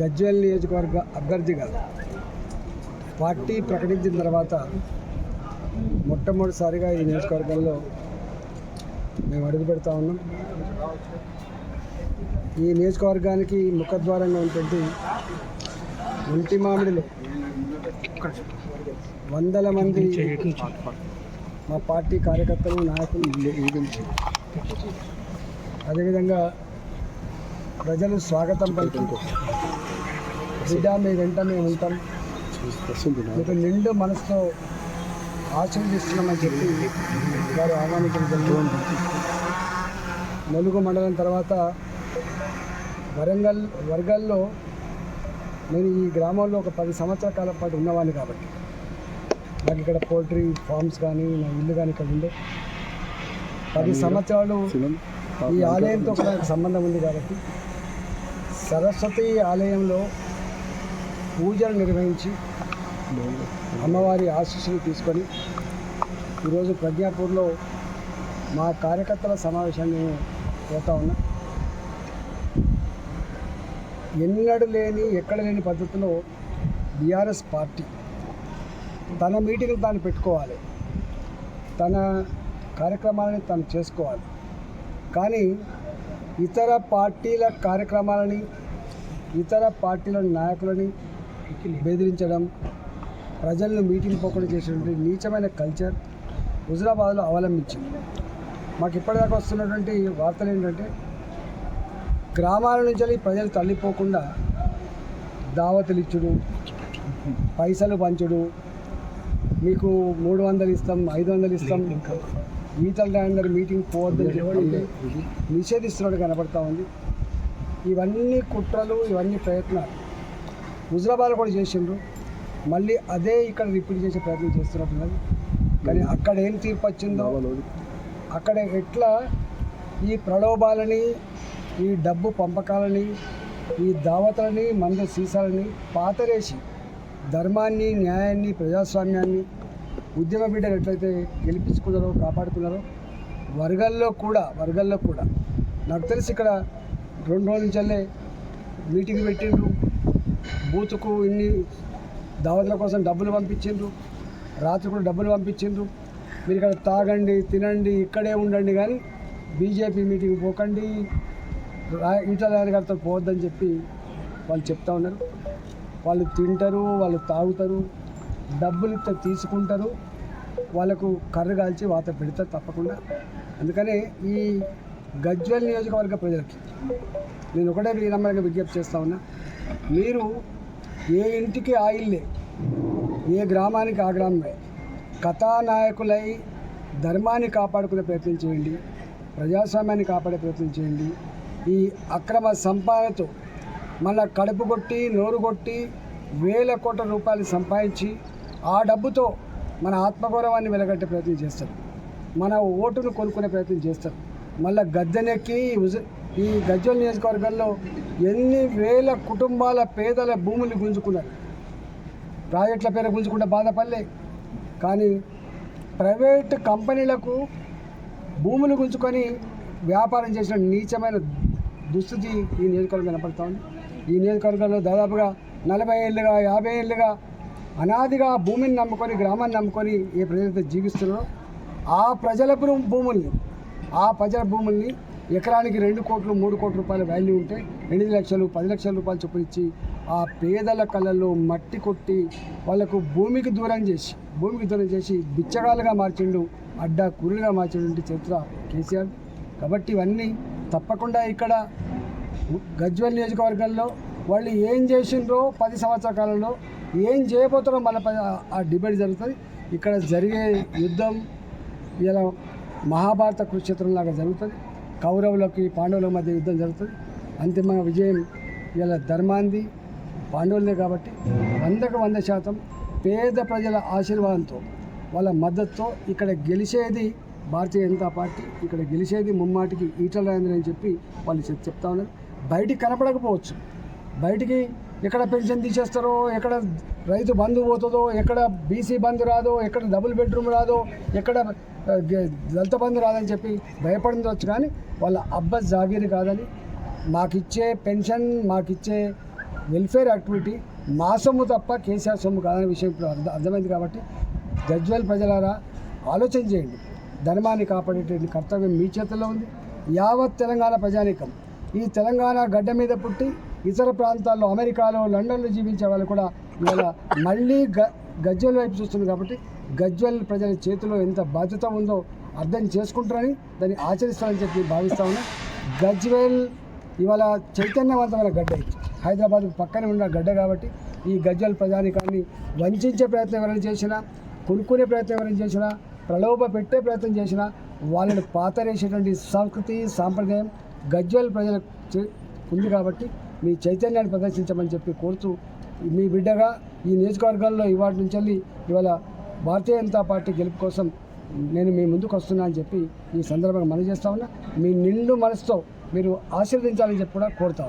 గజ్వేల్ నియోజకవర్గ అభ్యర్థిగా పార్టీ ప్రకటించిన తర్వాత మొట్టమొదటిసారిగా ఈ నియోజకవర్గంలో మేము అడుగు పెడతా ఉన్నాం. ఈ నియోజకవర్గానికి ముఖద్వారంగా ఉంటుంది ఒంటి మామిడిలో వందల మంది మా పార్టీ కార్యకర్తలు నాయకులు అదేవిధంగా ప్రజలు స్వాగతం పలికి బిడ్డ మీ వెంట మేము ఉంటాం. మీకు నిండు మనసుతో ఆశీర్దిస్తున్నామని చెప్పి వారు ఆహ్వానించడం జరిగింది. నలుగు మండలం తర్వాత వరంగల్ వర్గాల్లో నేను ఈ గ్రామంలో ఒక పది సంవత్సరాల కాలం పాటు ఉన్నవాడిని కాబట్టి. నాకు ఇక్కడ పోల్ట్రీ ఫార్మ్స్ కానీ నా ఇల్లు కానీ ఇక్కడ ఉండే. పది సంవత్సరాలు ఈ ఆలయంతో కూడా నాకు సంబంధం ఉంది కాబట్టి. సరస్వతి ఆలయంలో పూజలు నిర్వహించి అమ్మవారి ఆశీస్సులు తీసుకొని ఈరోజు ప్రజ్ఞాపూర్లో మా కార్యకర్తల సమావేశాన్ని పోతా ఉన్నా. ఎన్నడూ లేని ఎక్కడ లేని పద్ధతిలో బీఆర్ఎస్ పార్టీ తన మీటింగ్లు తాను పెట్టుకోవాలి. తన కార్యక్రమాలని తను చేసుకోవాలి. కానీ ఇతర పార్టీల కార్యక్రమాలని ఇతర పార్టీల నాయకులని బెదిరించడం ప్రజలను మీటింగ్ పోకుండా చేసినటువంటి నీచమైన కల్చర్ హుజరాబాద్లో అవలంబించింది. మాకు ఇప్పటిదాకా వస్తున్నటువంటి వార్తలు ఏంటంటే గ్రామాల నుంచి ప్రజలు తల్లిపోకుండా దావతులు ఇచ్చుడు పైసలు పంచుడు మీకు మూడు వందలు ఇస్తాం ఐదు వందలు ఇస్తాం ఈతల డ్యాంగర్ మీటింగ్ పోవద్దని చెప్పి నిషేధిస్తున్నట్టు కనపడతా ఉంది. ఇవన్నీ కుట్రలు ఇవన్నీ ప్రయత్నాలు. హుజరాబాద్ కూడా చేసిండ్రు. మళ్ళీ అదే ఇక్కడ రిపీట్ చేసే ప్రయత్నం చేస్తున్నట్టున్నది కానీ అక్కడ ఏం తీర్పు వచ్చిందో అక్కడ ఎట్లా ఈ ప్రలోభాలని ఈ డబ్బు పంపకాలని ఈ దావతలని మంద సీసాలని పాతరేసి ధర్మాన్ని న్యాయాన్ని ప్రజాస్వామ్యాన్ని ఉద్యమ బిడ్డలు ఎట్లయితే గెలిపించుకున్నారో కాపాడుకున్నారో వర్గాల్లో కూడా వర్గాల్లో కూడా నాకు తెలిసి ఇక్కడ రెండు రోజుల నుంచే మీటింగ్ పెట్టిండ్రు. బూత్కు ఇన్ని దావతుల కోసం డబ్బులు పంపించిండ్రు. రాత్రి కూడా డబ్బులు పంపించిండ్రు. మీరు ఇక్కడ తాగండి తినండి ఇక్కడే ఉండండి కానీ బీజేపీ మీటింగ్ పోకండి. రా- ఇంట్లో గారితో పోవద్దని చెప్పి వాళ్ళు చెప్తా ఉన్నారు. వాళ్ళు తింటారు వాళ్ళు తాగుతారు డబ్బులు ఇస్తే తీసుకుంటారు. వాళ్ళకు కర్ర కాల్చి వాత పెడతారు తప్పకుండా. అందుకనే ఈ గజ్వెల్ నియోజకవర్గ ప్రజలకి నేను ఒకటే వినమ్రంగా విజ్ఞప్తి చేస్తా ఉన్నా. మీరు ఏ ఇంటికి ఆ ఇల్లే ఏ గ్రామానికి ఆ గ్రామమే. కథానాయకులై ధర్మాన్ని కాపాడుకునే ప్రయత్నం చేయండి ప్రజాస్వామ్యాన్ని కాపాడే ప్రయత్నం చేయండి. ఈ అక్రమ సంపాదనతో మళ్ళా కడుపు కొట్టి నోరు కొట్టి వేల కోట్ల రూపాయలు సంపాదించి ఆ డబ్బుతో మన ఆత్మగౌరవాన్ని వెలగట్టే ప్రయత్నం చేస్తారు. మన ఓటును కొనుక్కునే ప్రయత్నం చేస్తారు. మళ్ళీ గద్దెనెక్కి ఈ ఉజ- గజ్వల్ నియోజకవర్గంలో ఎన్ని వేల కుటుంబాల పేదల భూములు గుంజుకున్నారు. ప్రాజెక్టుల పేరు గుంజుకుంటే బాధపడలే. కానీ ప్రైవేట్ కంపెనీలకు భూములు గుంజుకొని వ్యాపారం చేసిన నీచమైన దుస్థితి ఈ నియోజకవర్గం కనపడతా ఉంది ఈ నియోజకవర్గంలో దాదాపుగా నలభై ఏళ్ళుగా యాభై ఏళ్ళుగా అనాదిగా భూమిని నమ్ముకొని గ్రామాన్ని నమ్ముకొని ఏ ప్రజలైతే జీవిస్తున్నారో. ఆ ప్రజల భూముల్ని ఆ ప్రజల భూముల్ని ఎకరానికి రెండు కోట్లు మూడు కోట్ల రూపాయల వాల్యూ ఉంటే ఎనిమిది లక్షలు పది లక్షల రూపాయలు చొప్పున ఇచ్చి ఆ పేదల కళ్ళల్లో మట్టి కొట్టి వాళ్ళకు భూమికి దూరం చేసి భూమికి దూరం చేసి బిచ్చగాలుగా మార్చిండు అడ్డా కురులుగా మార్చేటువంటి చరిత్ర కేసీఆర్. కాబట్టి ఇవన్నీ తప్పకుండా ఇక్కడ గజ్వల్ నియోజకవర్గంలో వాళ్ళు ఏం చేసిండ్రో పది సంవత్సరాల కాలంలో ఏం చేయబోతారో మళ్ళీ ప- ఆ డిబేట్ జరుగుతుంది. ఇక్కడ జరిగే యుద్ధం ఇలా మహాభారత కురుక్షేత్రం లాగా జరుగుతుంది. కౌరవులకి పాండవుల మధ్య యుద్ధం జరుగుతుంది. అంతిమ విజయం ఇలా ధర్మాంది పాండవులనే కాబట్టి వందకు వంద శాతం పేద ప్రజల ఆశీర్వాదంతో వాళ్ళ మద్దతుతో ఇక్కడ గెలిచేది భారతీయ జనతా పార్టీ ఇక్కడ గెలిచేది ముమ్మాటికి ఈటల రాజేంద్ర అని చెప్పి వాళ్ళు చెప్తా ఉన్నారు. బయటికి కనపడకపోవచ్చు. బయటికి ఎక్కడ పెన్షన్ తీసేస్తారో ఎక్కడ రైతు బంధు పోతుందో ఎక్కడ బీసీ బంధు రాదో ఎక్కడ డబుల్ బెడ్రూమ్ రాదో ఎక్కడ దళిత బంధు రాదని చెప్పి భయపడవచ్చు కానీ వాళ్ళ అబ్బ జాగీరు కాదని మాకిచ్చే పెన్షన్ మాకిచ్చే వెల్ఫేర్ యాక్టివిటీ మా సొమ్ము తప్ప కేసీఆర్ సొమ్ము కాదనే విషయం ఇప్పుడు అర్థ అర్థమైంది కాబట్టి గజ్వల్ ప్రజలారా ఆలోచన చేయండి. ధర్మాన్ని కాపాడేటువంటి కర్తవ్యం మీ చేతుల్లో ఉంది. యావత్ తెలంగాణ ప్రజానీకం. ఈ తెలంగాణ గడ్డ మీద పుట్టి ఇతర ప్రాంతాల్లో అమెరికాలో లండన్లో జీవించే వాళ్ళు కూడా ఇవాళ మళ్ళీ గ గజ్వెల్ వైపు చూస్తుంది కాబట్టి గజ్వెల్ ప్రజల చేతిలో ఎంత బాధ్యత ఉందో అర్థం చేసుకుంటారని దాన్ని ఆచరిస్తారని చెప్పి భావిస్తా ఉన్నా. గజ్వెల్ ఇవాళ చైతన్యవంతమైన గడ్డ హైదరాబాద్ పక్కనే ఉన్న గడ్డ కాబట్టి ఈ గజ్వెల్ ప్రజానికాన్ని వంచే ప్రయత్నం ఎవరైనా చేసినా కొనుక్కునే ప్రయత్నం ఎవరైనా చేసినా ప్రలోభ పెట్టే ప్రయత్నం చేసినా వాళ్ళని పాతరేసేటువంటి సంస్కృతి సాంప్రదాయం గజ్వెల్ ప్రజలకు చే- ఉంది కాబట్టి మీ చైతన్యాన్ని ప్రదర్శించమని చెప్పి కోరుతూ మీ బిడ్డగా ఈ నియోజకవర్గాల్లో ఇవాటి నుంచి వెళ్ళి ఇవాళ భారతీయ జనతా పార్టీ గెలుపు కోసం నేను మీ ముందుకు వస్తున్నా అని చెప్పి ఈ సందర్భంగా మనం చేస్తా ఉన్నా. మీ నిండు మనసుతో మీరు ఆశీర్వదించాలని చెప్పి కూడా కోరుతా